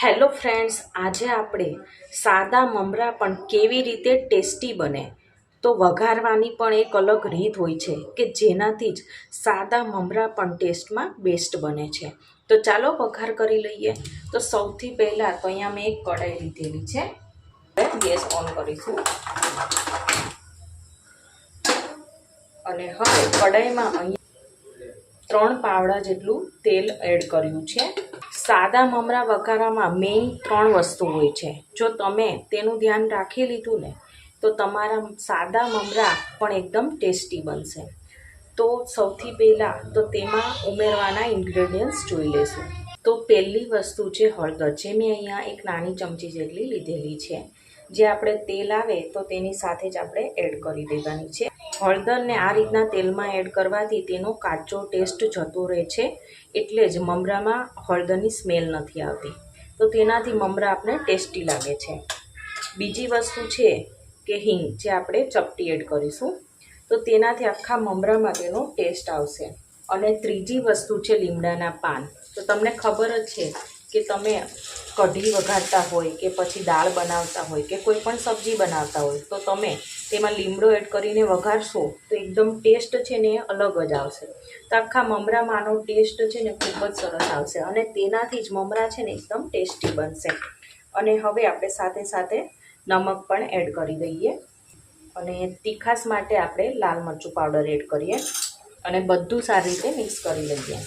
Hello friends, આજે આપણે સાદા મમરા પણ કેવી રીતે ટેસ્ટી બને તો વઘારવાની પણ એક અલગ રીત હોય છે કે જેનાથી જ સાદા મમરા પણ ટેસ્ટમાં બેસ્ટ બને છે. તો ચાલો વઘાર કરી લઈએ. તો સૌથી પહેલાં તો અહીંયા મેં એક કઢાઈ લીધેલી છે. ગેસ ઓન કરીશું. અને હવે કઢાઈમાં અહીંયા ત્રણ પાવડા જેટલું તેલ એડ કર્યું છે. સાદા મમરા વઘારામાં મેઇન ત્રણ વસ્તુ હોય છે. જો તમે તેનું ધ્યાન રાખી લીધું ને, તો તમારા સાદા મમરા પણ એકદમ ટેસ્ટી બનશે. તો સૌથી પહેલાં તો તેમાં ઉમેરવાના ઇન્ગ્રેડિયન્ટ્સ જોઈ લેશું. તો પહેલી વસ્તુ છે હળદર. જે મેં અહીંયા એક નાની ચમચી જેટલી લીધેલી છે. જે આપણે તેલ આવે તો તેની સાથે જ આપણે એડ કરી દેવાની છે. હળદરને આ રીતના તેલમાં એડ કરવાથી તેનો કાચો ટેસ્ટ જતો રહે છે, એટલે જ મમરામાં હળદરની સ્મેલ નથી આવતી. તો તેનાથી મમરા આપણે ટેસ્ટી લાગે છે. બીજી વસ્તુ છે કે હિંગ, જે આપણે ચપટી એડ કરીશું, તો તેનાથી આખા મમરામાં તેનો ટેસ્ટ આવશે. અને ત્રીજી વસ્તુ છે લીમડાના પાન. તો તમને ખબર જ છે કે તમે કઢી વઘારતા હોય કે પછી દાળ બનાવતા હોય કે કોઈ પણ સબ્જી બનાવતા હોય, તો તમે તેમાં લીમડો એડ કરીને વઘારશો તો એકદમ ટેસ્ટ છે ને એ અલગ જ આવશે. તો આખા મમરામાં આનો ટેસ્ટ છે ને ખૂબ જ સરસ આવશે અને તેનાથી જ મમરા છે ને એકદમ ટેસ્ટી બનશે. અને હવે આપણે સાથે સાથે નમક પણ એડ કરી દઈએ. અને તીખાસ માટે આપણે લાલ મરચું પાવડર એડ કરીએ. અને બધું સારી રીતે મિક્સ કરી લઈએ.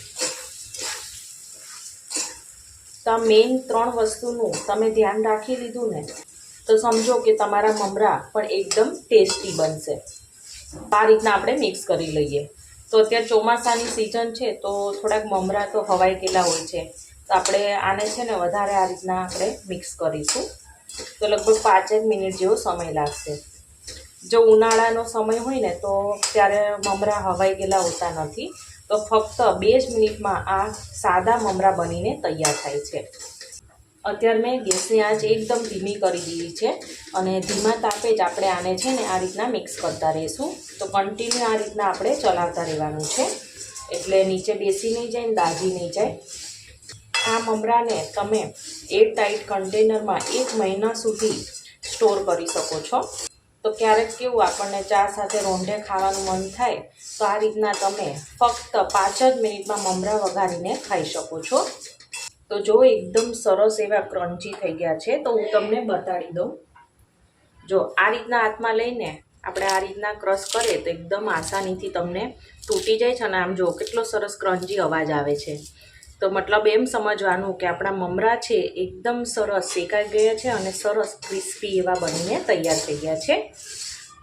આ મેઇન ત્રણ વસ્તુનું તમે ધ્યાન રાખી લીધું ને, તો સમજો કે તમારા મમરા પણ એકદમ ટેસ્ટી બનશે. આ રીતના આપણે મિક્સ કરી લઈએ. તો અત્યારે ચોમાસાની સિઝન છે, તો થોડાક મમરા તો હવાઈ ગયેલા હોય છે. તો આપણે આને છે ને વધારે આ રીતના આપણે મિક્સ કરીશું. તો લગભગ પાંચેક મિનિટ જેવો સમય લાગશે. જો ઉનાળાનો સમય હોય ને, તો ત્યારે મમરા હવાઈ ગયેલા હોતા નથી. તો ફક્ત બે જ મિનિટમાં આ સાદા મમરા બનીને તૈયાર થાય છે. અત્યારે મેં ગેસની આંચ એકદમ ધીમી કરી દીધી છે અને ધીમા તાપે જ આપણે આને છે ને આ રીતના મિક્સ કરતા રહીશું. તો કન્ટિન્યુ આ રીતના આપણે ચલાવતા રહેવાનું છે. એટલે નીચે બેસી નહીં જાય ને દાજી નહીં જાય. આ મમરાને તમે એર ટાઈટ કન્ટેનરમાં એક મહિના સુધી સ્ટોર કરી શકો છો. તો ક્યારેક કેવું આપણને ચા સાથે રોંઢે ખાવાનું મન થાય, તો આ રીતના તમે ફક્ત પાંચ જ મિનિટમાં મમરા વઘારીને ખાઈ શકો છો. તો જો એકદમ સરસ એવા ક્રન્ચી થઈ ગયા છે, તો હું તમને બતાડી દઉં. જો આ રીતના હાથમાં લઈને આપણે આ રીતના ક્રશ કરીએ તો એકદમ આસાનીથી તમને તૂટી જાય છે અને આમ જો કેટલો સરસ ક્રન્ચી અવાજ આવે છે. તો મતલબ એમ સમજવાનું કે આપણા મમરા છે, એકદમ સરસ શેકાઈ ગયા છે અને સરસ ક્રિસ્પી એવા બનીને તૈયાર થઈ ગયા છે.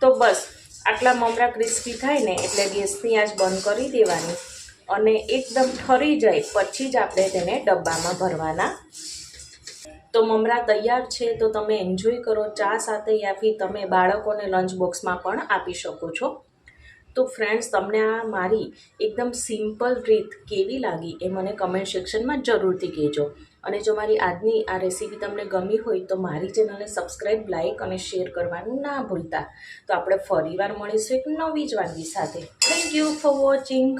તો બસ, આટલા મમરા ક્રિસ્પી થાય ને એટલે ગેસની આજ બંધ કરી દેવાની અને એકદમ ઠરી જાય, પછી જ આપણે તેને ડબ્બામાં ભરવાના. તો મમરા તૈયાર છે તો તમે એન્જોય કરો, ચા સાથે યા તમે બાળકોને લંચ બોક્સમાં પણ આપી શકો છો. તો ફ્રેન્ડ્સ તમને આ મારી એકદમ સિમ્પલ રીત કેવી લાગી એ મને કમેન્ટ સેક્શનમાં જરૂરથી કહેજો. અને જો મારી આજની આ રેસીપી તમને ગમી હોય તો મારી ચેનલને સબસ્ક્રાઈબ લાઇક અને શેર કરવાનું ના ભૂલતા. તો આપણે ફરીવાર મળીશું એક નવી જ વાનગી સાથે. Thank you for watching